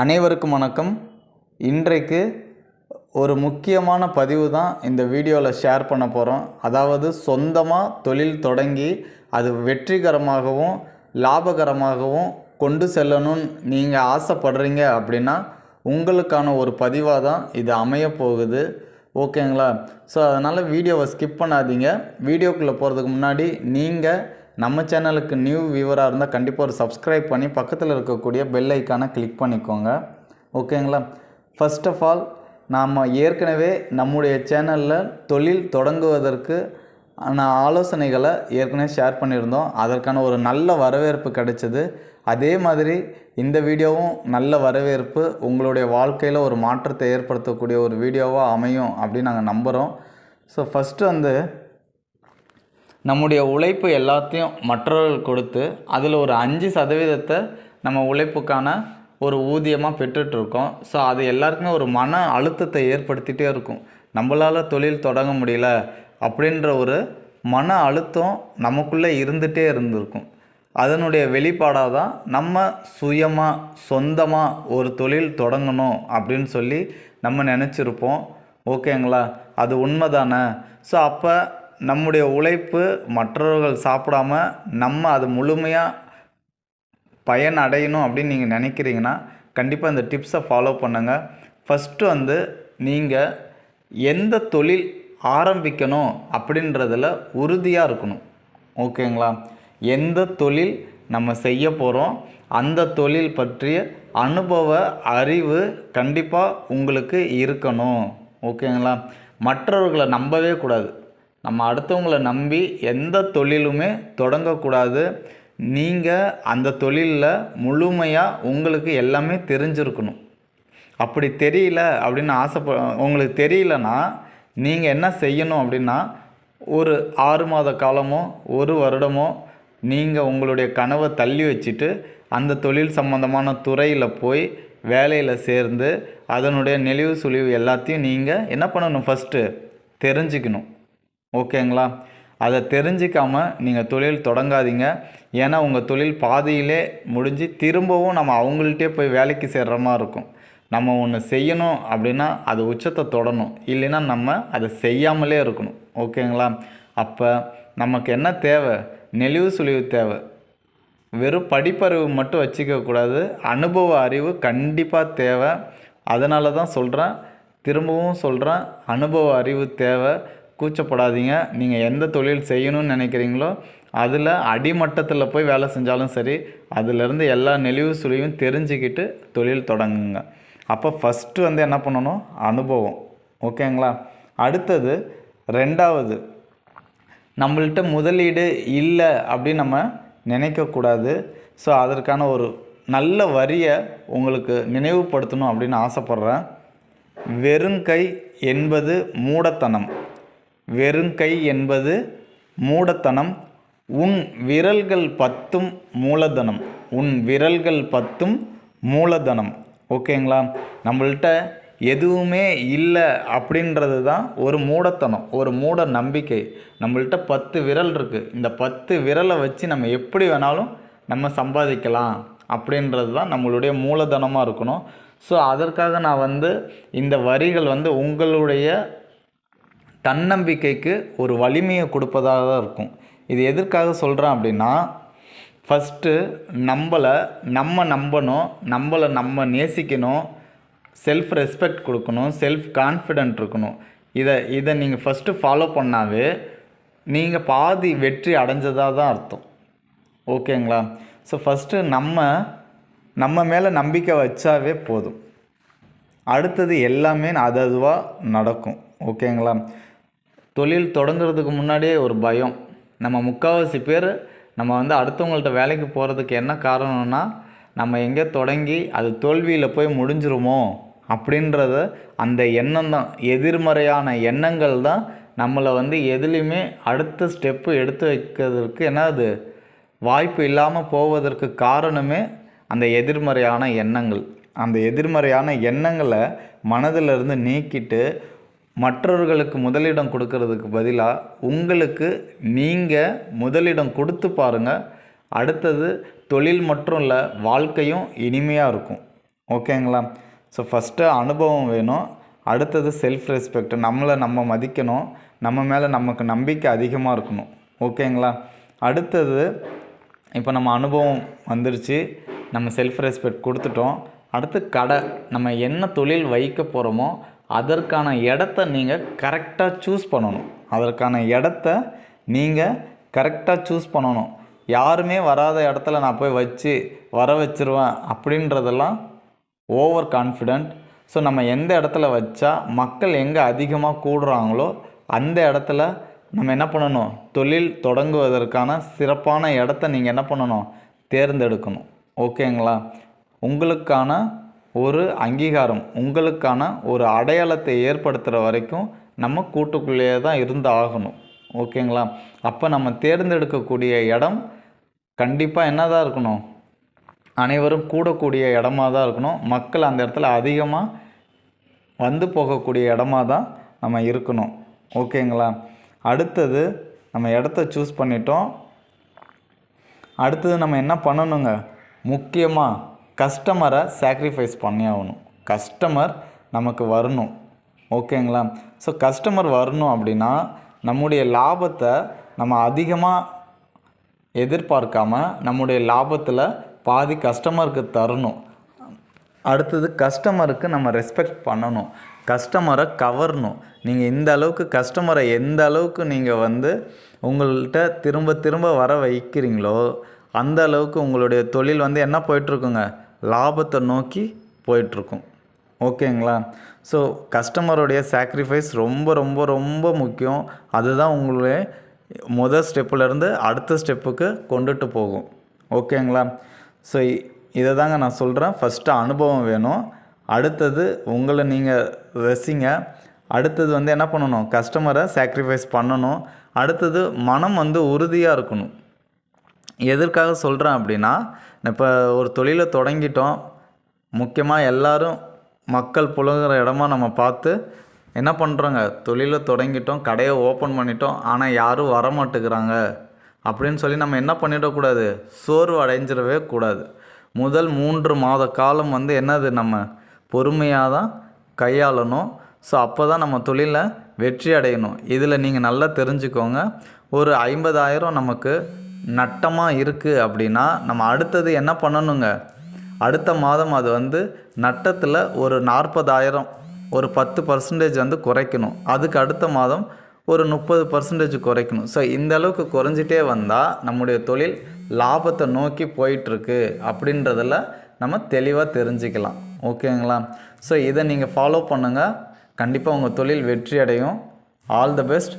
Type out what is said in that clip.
அனைவருக்கும் வணக்கம். இன்றைக்கு ஒரு முக்கியமான பதிவு தான் இந்த வீடியோவில் ஷேர் பண்ண போகிறோம் அதாவது சொந்தமாக தொழில் தொடங்கி அது வெற்றிகரமாகவும் லாபகரமாகவும் கொண்டு செல்லணும்னு நீங்கள் ஆசைப்படுறீங்க அப்படின்னா உங்களுக்கான ஒரு பதிவாக தான் இது அமைய போகுது. ஓகேங்களா? ஸோ அதனால் வீடியோவை ஸ்கிப் பண்ணாதீங்க. வீடியோக்குள்ளே போகிறதுக்கு முன்னாடி நீங்கள் நம்ம சேனலுக்கு நியூ வியூவராக இருந்தால் கண்டிப்பாக ஒரு சப்ஸ்கிரைப் பண்ணி பக்கத்தில் இருக்கக்கூடிய பெல் ஐக்கானை கிளிக் பண்ணிக்கோங்க. ஓகேங்களா? ஃபஸ்ட் ஆஃப் ஆல் நாம் ஏற்கனவே நம்முடைய சேனலில் தொழில் தொடங்குவதற்கு நான் ஆலோசனைகளை ஏற்கனவே ஷேர் பண்ணியிருந்தோம். அதற்கான ஒரு நல்ல வரவேற்பு கிடைச்சது. அதே மாதிரி இந்த வீடியோவும் நல்ல வரவேற்பு உங்களுடைய வாழ்க்கையில் ஒரு மாற்றத்தை ஏற்படுத்தக்கூடிய ஒரு வீடியோவாக அமையும் அப்படின்னு நாங்கள் நம்புகிறோம் ஸோ ஃபஸ்ட்டு வந்து நம்முடைய உழைப்பு எல்லாத்தையும் மற்றவர்கள் கொடுத்து அதில் ஒரு அஞ்சு சதவீதத்தை நம்ம உழைப்புக்கான ஒரு ஊதியமாக பெற்றுட்ருக்கோம். ஸோ அது எல்லாருக்குமே ஒரு மன அழுத்தத்தை ஏற்படுத்திகிட்டே இருக்கும். நம்மளால் தொழில் தொடங்க முடியல அப்படின்ற ஒரு மன அழுத்தம் நமக்குள்ளே இருந்துகிட்டே இருந்திருக்கும். அதனுடைய வெளிப்பாடாக தான் நம்ம சுயமாக சொந்தமாக ஒரு தொழில் தொடங்கணும் அப்படின்னு சொல்லி நம்ம நினச்சிருப்போம். ஓகேங்களா அது உண்மைதானே? ஸோ அப்போ நம்முடைய உழைப்பு மற்றவர்கள் சாப்பிடாம நம்ம அது முழுமையாக பயன் அடையணும் அப்படின்னு நீங்கள் நினைக்கிறீங்கன்னா கண்டிப்பாக இந்த டிப்ஸை ஃபாலோ பண்ணுங்கள் ஃபஸ்ட்டு வந்து நீங்கள் எந்த தொழில் ஆரம்பிக்கணும் அப்படின்றதில் உறுதியாக இருக்கணும். ஓகேங்களா? எந்த தொழில் நம்ம செய்ய போகிறோம் அந்த தொழில் பற்றிய அனுபவ அறிவு கண்டிப்பாக உங்களுக்கு இருக்கணும். ஓகேங்களா? மற்றவர்களை நம்பவே கூடாது. நம்ம அடுத்தவங்களை நம்பி எந்த தொழிலுமே தொடங்கக்கூடாது. நீங்கள் அந்த தொழிலில் முழுமையாக உங்களுக்கு எல்லாமே தெரிஞ்சிருக்கணும். அப்படி தெரியல அப்படின்னு ஆசைப்ப உங்களுக்கு தெரியலனா நீங்கள் என்ன செய்யணும் அப்படின்னா ஒரு ஆறு மாத காலமோ ஒரு வருடமோ நீங்கள் உங்களுடைய கனவை தள்ளி வச்சுட்டு அந்த தொழில் சம்பந்தமான துறையில் போய் வேலையில் சேர்ந்து அதனுடைய நெளிவு சுழிவு எல்லாத்தையும் நீங்கள் என்ன பண்ணணும் ஃபஸ்ட்டு தெரிஞ்சுக்கணும். ஓகேங்களா? அதை தெரிஞ்சிக்காமல் நீங்கள் தொழில் தொடங்காதீங்க. ஏன்னா உங்கள் தொழில் பாதியிலே முடிஞ்சு திரும்பவும் நம்ம அவங்கள்ட்டே போய் வேலைக்கு சேர்கிற மாதிரி இருக்கும். நம்ம ஒன்று செய்யணும் அப்படின்னா அது உச்சத்தை தொடணும். இல்லைன்னா நம்ம அதை செய்யாமலே இருக்கணும். ஓகேங்களா? அப்போ நமக்கு என்ன தேவை? நெளிவு சுழிவு தேவை. வெறும் படிப்பறிவு மட்டும் வச்சுக்கக்கூடாது அனுபவ அறிவு கண்டிப்பாக தேவை. அதனால தான் சொல்கிறேன் திரும்பவும் சொல்கிறேன் அனுபவ அறிவு தேவை. கூச்சப்படாதீங்க. நீங்கள் எந்த தொழில் செய்யணும்னு நினைக்கிறீங்களோ அதில் அடிமட்டத்தில் போய் வேலை செஞ்சாலும் சரி அதிலேருந்து எல்லா நெளிவு சுழிவும் தெரிஞ்சுக்கிட்டு தொழில் தொடங்குங்க. அப்போ ஃபஸ்ட்டு வந்து என்ன பண்ணணும்? அனுபவம். ஓகேங்களா? அடுத்தது ரெண்டாவது நம்மள்கிட்ட முதலீடு இல்லை அப்படின்னு நம்ம நினைக்கக்கூடாது. ஸோ அதற்கான ஒரு நல்ல வரியை உங்களுக்கு நினைவுபடுத்தணும் அப்படின்னு ஆசைப்பட்றேன். வெறுங்கை என்பது மூடத்தனம். வெறுங்கை என்பது மூடத்தனம். உன் விரல்கள் பத்தும் மூலதனம். உன் விரல்கள் பத்தும் மூலதனம். ஓகேங்களா? நம்மள்கிட்ட எதுவுமே இல்லை அப்படின்றது தான் ஒரு மூடத்தனம் ஒரு மூட நம்பிக்கை. நம்மள்கிட்ட பத்து விரல் இருக்குது இந்த பத்து விரலை வச்சு நம்ம எப்படி வேணாலும் நம்ம சம்பாதிக்கலாம் அப்படின்றது தான் நம்மளுடைய மூலதனமாக இருக்கணும். ஸோ அதற்காக நான் வந்து இந்த வரிகள் வந்து உங்களுடைய தன்னம்பிக்கைக்கு ஒரு வலிமையை கொடுப்பதாக தான் இருக்கும். இது எதற்காக சொல்கிறேன் அப்படின்னா ஃபஸ்ட்டு நம்மளை நம்ம நம்பணும் நம்மளை நம்ம நேசிக்கணும் செல்ஃப் ரெஸ்பெக்ட் கொடுக்கணும் செல்ஃப் கான்ஃபிடென்ட் இருக்கணும். இதை இதை நீங்கள் ஃபஸ்ட்டு ஃபாலோ பண்ணாவே நீங்கள் பாதி வெற்றி அடைஞ்சதாக தான் அர்த்தம். ஓகேங்களா ஸோ ஃபஸ்ட்டு நம்ம நம்ம மேலே நம்பிக்கை வச்சாவே போதும். அடுத்தது எல்லாமே அது அதுவாக நடக்கும் ஓகேங்களா தொழில் தொடங்குறதுக்கு முன்னாடியே ஒரு பயம். நம்ம முக்கால்வாசி பேர் நம்ம வந்து அடுத்தவங்கள்ட்ட வேலைக்கு போகிறதுக்கு என்ன காரணம்னா நம்ம எங்கே தொடங்கி அது தோல்வியில் போய் முடிஞ்சிருமோ அப்படின்றத அந்த எண்ணம் தான். எதிர்மறையான எண்ணங்கள் தான் நம்மளை வந்து எதுலேயுமே அடுத்த ஸ்டெப்பு எடுத்து வைக்கிறதுக்கு என்னது வாய்ப்பு இல்லாமல் போவதற்கு காரணமே அந்த எதிர்மறையான எண்ணங்கள். அந்த எதிர்மறையான எண்ணங்களை மனதிலிருந்து நீக்கிட்டு மற்றவர்களுக்கு முதலிடம் கொடுக்கறதுக்கு பதிலாக உங்களுக்கு நீங்கள் முதலிடம் கொடுத்து பாருங்கள் அடுத்தது தொழில் மட்டும் இல்லை வாழ்க்கையும் இனிமையாக இருக்கும். ஓகேங்களா ஸோ ஃபஸ்ட்டு அனுபவம் வேணும். அடுத்தது செல்ஃப் ரெஸ்பெக்ட் நம்மளை நம்ம மதிக்கணும். நம்ம மேலே நமக்கு நம்பிக்கை அதிகமாக இருக்கணும். ஓகேங்களா அடுத்தது இப்போ நம்ம அனுபவம் வந்துருச்சு. நம்ம செல்ஃப் ரெஸ்பெக்ட் கொடுத்துட்டோம். அடுத்து கடை. நம்ம என்ன தொழில் வைக்க போகிறோமோ அதற்கான இடத்த நீங்கள் கரெக்டாக சூஸ் பண்ணணும். அதற்கான இடத்த நீங்கள் கரெக்டாக சூஸ் பண்ணணும். யாருமே வராத இடத்துல நான் போய் வச்சு வர வச்சுருவேன் அப்படின்றதெல்லாம் ஓவர் கான்ஃபிடென்ட் ஸோ நம்ம எந்த இடத்துல வச்சா மக்கள் எங்கே அதிகமாக கூடுறாங்களோ அந்த இடத்துல நம்ம என்ன பண்ணணும்? தொழில் தொடங்குவதற்கான சிறப்பான இடத்த நீங்கள் என்ன பண்ணணும்? தேர்ந்தெடுக்கணும். ஓகேங்களா உங்களுக்கான ஒரு அங்கீகாரம் உங்களுக்கான ஒரு அடையாளத்தை ஏற்படுத்துகிற வரைக்கும் நம்ம கூட்டுக்குள்ளேயே தான் இருந்து ஆகணும். ஓகேங்களா? அப்போ நம்ம தேர்ந்தெடுக்கக்கூடிய இடம் கண்டிப்பாக என்னதான் இருக்கணும்? அனைவரும் கூடக்கூடிய இடமா தான் இருக்கணும். மக்கள் அந்த இடத்துல அதிகமாக வந்து போகக்கூடிய இடமா தான் நம்ம இருக்கணும். ஓகேங்களா? அடுத்தது நம்ம இடத்த சூஸ் பண்ணிட்டோம். அடுத்தது நம்ம என்ன பண்ணணுங்க? முக்கியமாக கஸ்டமரை சாக்ரிஃபைஸ் பண்ணி ஆகணும் கஸ்டமர் நமக்கு வரணும். ஓகேங்களா? ஸோ கஸ்டமர் வரணும் அப்படின்னா நம்முடைய லாபத்தை நம்ம அதிகமாக எதிர்பார்க்காம நம்முடைய லாபத்தில் பாதி கஸ்டமருக்கு தரணும். அடுத்தது கஸ்டமருக்கு நம்ம ரெஸ்பெக்ட் பண்ணணும். கஸ்டமரை கவரணும். நீங்கள் இந்த அளவுக்கு கஸ்டமரை எந்த அளவுக்கு நீங்கள் வந்து உங்கள்கிட்ட திரும்ப திரும்ப வர வைக்கிறீங்களோ அந்த அளவுக்கு உங்களுடைய தொழில் வந்து என்ன போயிட்டுருக்குங்க? லாபத்தை நோக்கி போயிட்டுருக்கும். ஓகேங்களா? ஸோ கஸ்டமருடைய சாக்ரிஃபைஸ் ரொம்ப ரொம்ப ரொம்ப முக்கியம். அதுதான் உங்களுடைய முதல் ஸ்டெப்புலேருந்து அடுத்த ஸ்டெப்புக்கு கொண்டுட்டு போகும். ஓகேங்களா? ஸோ இதை தாங்க நான் சொல்கிறேன் ஃபஸ்ட்டு அனுபவம் வேணும். அடுத்தது உங்களை நீங்கள் ரசிங்க. அடுத்தது வந்து என்ன பண்ணணும்? கஸ்டமரை சாக்ரிஃபைஸ் பண்ணணும். அடுத்தது மனம் வந்து உறுதியாக இருக்கணும். எதற்காக சொல்கிறேன் அப்படின்னா இப்போ ஒரு தொழிலை தொடங்கிட்டோம். முக்கியமாக எல்லோரும் மக்கள் புழுகிற இடமா நம்ம பார்த்து என்ன பண்ணுறோங்க தொழிலை தொடங்கிட்டோம் கடையை ஓப்பன் பண்ணிட்டோம் ஆனால் யாரும் வர மாட்டேங்கிறாங்க அப்படின்னு சொல்லி நம்ம என்ன பண்ணிடக்கூடாது? சோர்வு அடைஞ்சிடவே கூடாது. முதல் மூன்று மாத காலம் வந்து என்னது? நம்ம பொறுமையாக தான் கையாளணும். ஸோ அப்போ தான் நம்ம தொழிலை வெற்றி அடையணும். இதில் நீங்கள் நல்லா தெரிஞ்சுக்கோங்க. ஒரு ஐம்பதாயிரம் நமக்கு நட்டமாக இருக்குது அப்படின்னா நம்ம அடுத்தது என்ன பண்ணணுங்க? அடுத்த மாதம் அது வந்து நட்டத்தில் ஒரு நாற்பதாயிரம் ஒரு பத்து பர்சன்டேஜ் வந்து குறைக்கணும். அதுக்கு அடுத்த மாதம் ஒரு முப்பது பர்சன்டேஜ் குறைக்கணும். ஸோ இந்த அளவுக்கு குறைஞ்சிட்டே வந்தால் நம்முடைய தொழில் லாபத்தை நோக்கி போயிட்டுருக்கு அப்படின்றதில் நம்ம தெளிவாக தெரிஞ்சுக்கலாம். ஓகேங்களா? ஸோ இதை நீங்கள் ஃபாலோ பண்ணுங்கள் கண்டிப்பாக உங்கள் தொழில் வெற்றி அடையும் ஆல் த பெஸ்ட்